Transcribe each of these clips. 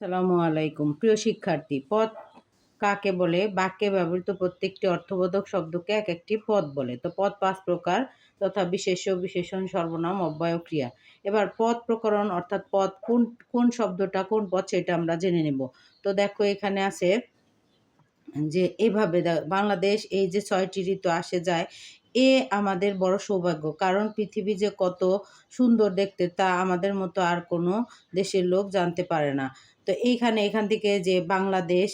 সালামু আলাইকুম। প্রিয় শিক্ষার্থী, পদ কাকে বলে? বাক্যে ব্যবহৃত প্রত্যেকটি অর্থবোধক শব্দকে এক একটি পদ বলে। তো পদ পাঁচ প্রকার তথা বিশেষ্য, বিশেষণ, সর্বনাম, অব্যয় ক্রিয়া। এবার পদ প্রকরণ অর্থাৎ পদ কোন কোন শব্দটা কোন পদ সেটা আমরা জেনে নেব। তো দেখো এখানে আছে যে এইভাবে বাংলাদেশ এই যে ছয়টি ঋতু আসে যায় এ আমাদের বড় সৌভাগ্য। কারণ পৃথিবী যে কত সুন্দর দেখতে, তা আমাদের মতো আর কোনো দেশের লোক জানতে পারে না। তো এইখানে, এখান থেকে যে বাংলাদেশ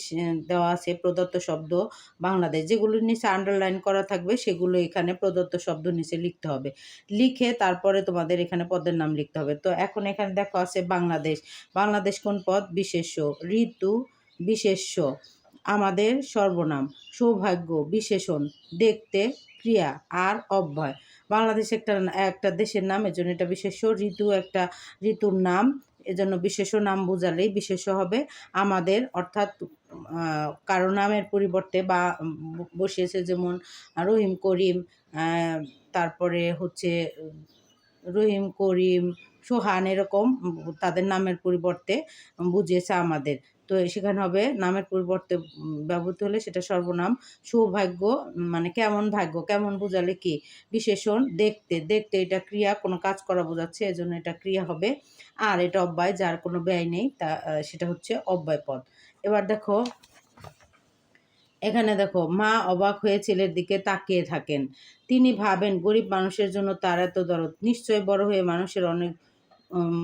দেওয়া আছে প্রদত্ত শব্দ, বাংলাদেশ যেগুলোর নিচে আন্ডারলাইন করা থাকবে, সেগুলো এখানে প্রদত্ত শব্দ নিচে লিখতে হবে। লিখে তারপরে তোমাদের এখানে পদের নাম লিখতে হবে। তো এখন এখানে দেখো আছে বাংলাদেশ। বাংলাদেশ কোন পদ? বিশেষ্য। ঋতু বিশেষ্য। আমাদের সর্বনাম, সৌভাগ্য, বিশেষণ, দেখতে, ক্রিয়া আর অব্যয়। বাংলাদেশ একটা একটা দেশের নাম, এজন্য এটা বিশেষ ঋতু একটা ঋতুর নাম। এজন্য বিশেষ নাম বোঝালেই বিশেষ হবে। আমাদের অর্থাৎ কারও নামের পরিবর্তে বা বসিয়েছে যেমন রহিম করিম তারপরে হচ্ছে, রহিম করিম, সোহান এরকম, তাদের নামের পরিবর্তে বুঝিয়েছে আমাদের। তো সেখানে হবে নামের পরিবর্তে ব্যবহৃত হলে সেটা সর্বনাম, সৌভাগ্য মানে কেমন ভাগ্য, কেমন বোঝালে কি? বিশেষণ, দেখতে দেখতে এটা ক্রিয়া, কোনো কাজ করা বোঝাচ্ছে, এজন্য এটা ক্রিয়া হবে। আর এটা অব্যয়, যার কোনো ব্যয় নেই, তা সেটা হচ্ছে অব্যয় পদ। এবার দেখো, এখানে দেখো, মা অবাক হয়ে ছেলের দিকে তাকিয়ে থাকেন। তিনি ভাবেন, গরিব মানুষের জন্য তার এত দরদ। নিশ্চয় বড় হয়ে মানুষের অনেক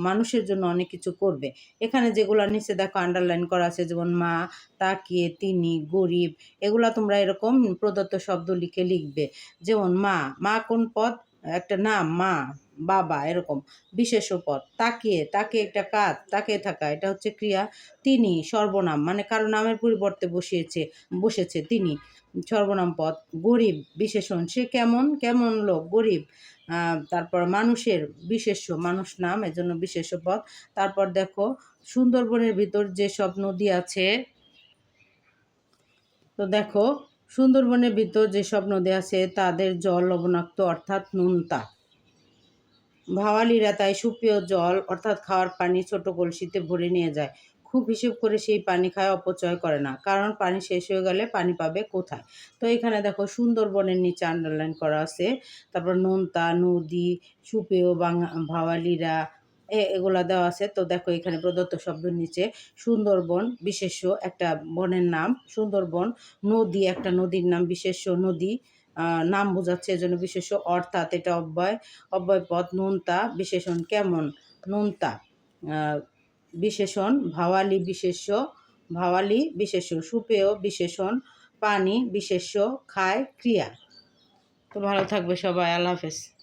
মানুষের জন্য অনেক কিছু করবে। এখানে যেগুলো নিচে দেখো আন্ডারলাইন করা আছে, যেমন মা, তাকিয়ে, তিনি, গরিব, এগুলা তোমরা এরকম প্রদত্ত শব্দ লিখে লিখবে। যেমন মা মা কোন পদ? একটা নাম, মা। বাবা এরকম বিশেষ পদ তাকিয়ে তাকে একটা কাজ তাকিয়ে থাকা, এটা হচ্ছে ক্রিয়া। তিনি সর্বনাম মানে কারও নামের পরিবর্তে বসিয়েছে, বসেছে তিনি। সর্বনাম পদ, গরিব বিশেষণ সে কেমন কেমন লোক, গরিব। তারপর মানুষের বিশেষ্য মানুষ নাম, এজন্য বিশেষ্য পদ। তারপর দেখো, সুন্দরবনের ভিতর যে সব নদী আছে, তো দেখো, সুন্দরবনের ভিতর যেসব নদী আছে, তাদের জল লবণাক্ত, অর্থাৎ নুনতা। ভাওয়ালিরা তাই সুপ্রিয় জল, অর্থাৎ খাওয়ার পানি ছোট কলসিতে ভরে নিয়ে যায়। খুব হিসেব করে সেই পানি খায় অপচয় করে না, কারণ পানি শেষ হয়ে গেলে পানি পাবে কোথায়? তো এখানে দেখো সুন্দরবনের নিচে আন্ডারলাইন করা আছে। তারপর নোনতা, নদী সুপেয় বাঙা, ভাওয়ালিরা, এ, এগুলা দেওয়া আছে। তো দেখো এখানে প্রদত্ত শব্দের নিচে সুন্দরবন বিশেষ্য একটা বনের নাম, সুন্দরবন নদী একটা নদীর নাম বিশেষ্য নদী। নাম বোঝাচ্ছে এজন্য বিশেষ অর্থাৎ এটা অব্যয় অব্যয় পদ নুনতা, বিশেষণ কেমন? নুনতা। বিশেষণ, ভাওয়ালি বিশেষ্য ভাওয়ালি বিশেষ্য, সুপেয় বিশেষণ, পানি বিশেষ্য, খায়, ক্রিয়া। তো ভালো থাকবে সবাই, আল্লাহ হাফেজ।